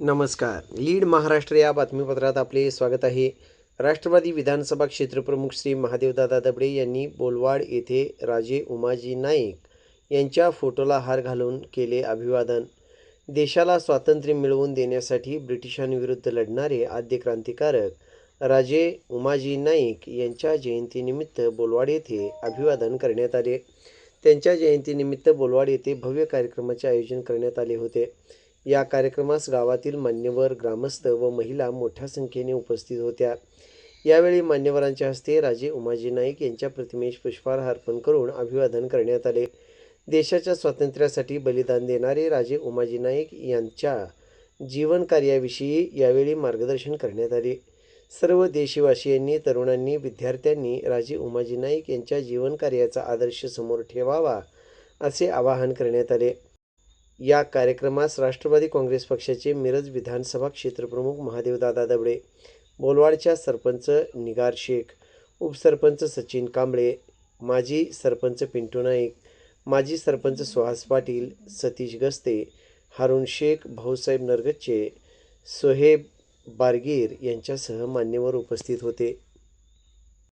नमस्कार. लीड महाराष्ट्र या बातमीपत्रात आपले स्वागत आहे. राष्ट्रवादी विधानसभा क्षेत्रप्रमुख श्री महादेवदादा दबडे यांनी बोलवाड येथे राजे उमाजी नाईक यांच्या फोटोला हार घालून केले अभिवादन. देशाला स्वातंत्र्य मिळवून देण्यासाठी ब्रिटिशांविरुद्ध लढणारे आद्य क्रांतिकारक राजे उमाजी नाईक यांच्या जयंतीनिमित्त बोलवाड येथे अभिवादन करण्यात आले. त्यांच्या जयंतीनिमित्त बोलवाड येथे भव्य कार्यक्रमाचे आयोजन करण्यात आले होते. या कार्यक्रमास गावातील मान्यवर ग्रामस्थ व महिला मोठ्या संख्येने उपस्थित होत्या. यावेळी मान्यवरांच्या हस्ते राजे उमाजी नाईक यांच्या प्रतिमेस पुष्पहार अर्पण करून अभिवादन करण्यात आले. देशाच्या स्वातंत्र्यासाठी बलिदान देणारे राजे उमाजी नाईक यांच्या जीवन कार्याविषयी यावेळी मार्गदर्शन करण्यात आले. सर्व देशवासियांनी तरुणांनी विद्यार्थ्यांनी राजे उमाजी नाईक यांच्या जीवन कार्याचा आदर्श समोर ठेवावा असे आवाहन करण्यात आले. या कार्यक्रमास राष्ट्रवादी काँग्रेस पक्षाचे मिरज विधानसभा क्षेत्रप्रमुख महादेवदादा दबडे बोलवाडच्या सरपंच निगार शेख उपसरपंच सचिन कांबळे माजी सरपंच पिंटू नाईक माजी सरपंच सुहास पाटील सतीश गस्ते हारुण शेख भाऊसाहेब नरगच्चे सोहेब बारगीर यांच्यासह मान्यवर उपस्थित होते.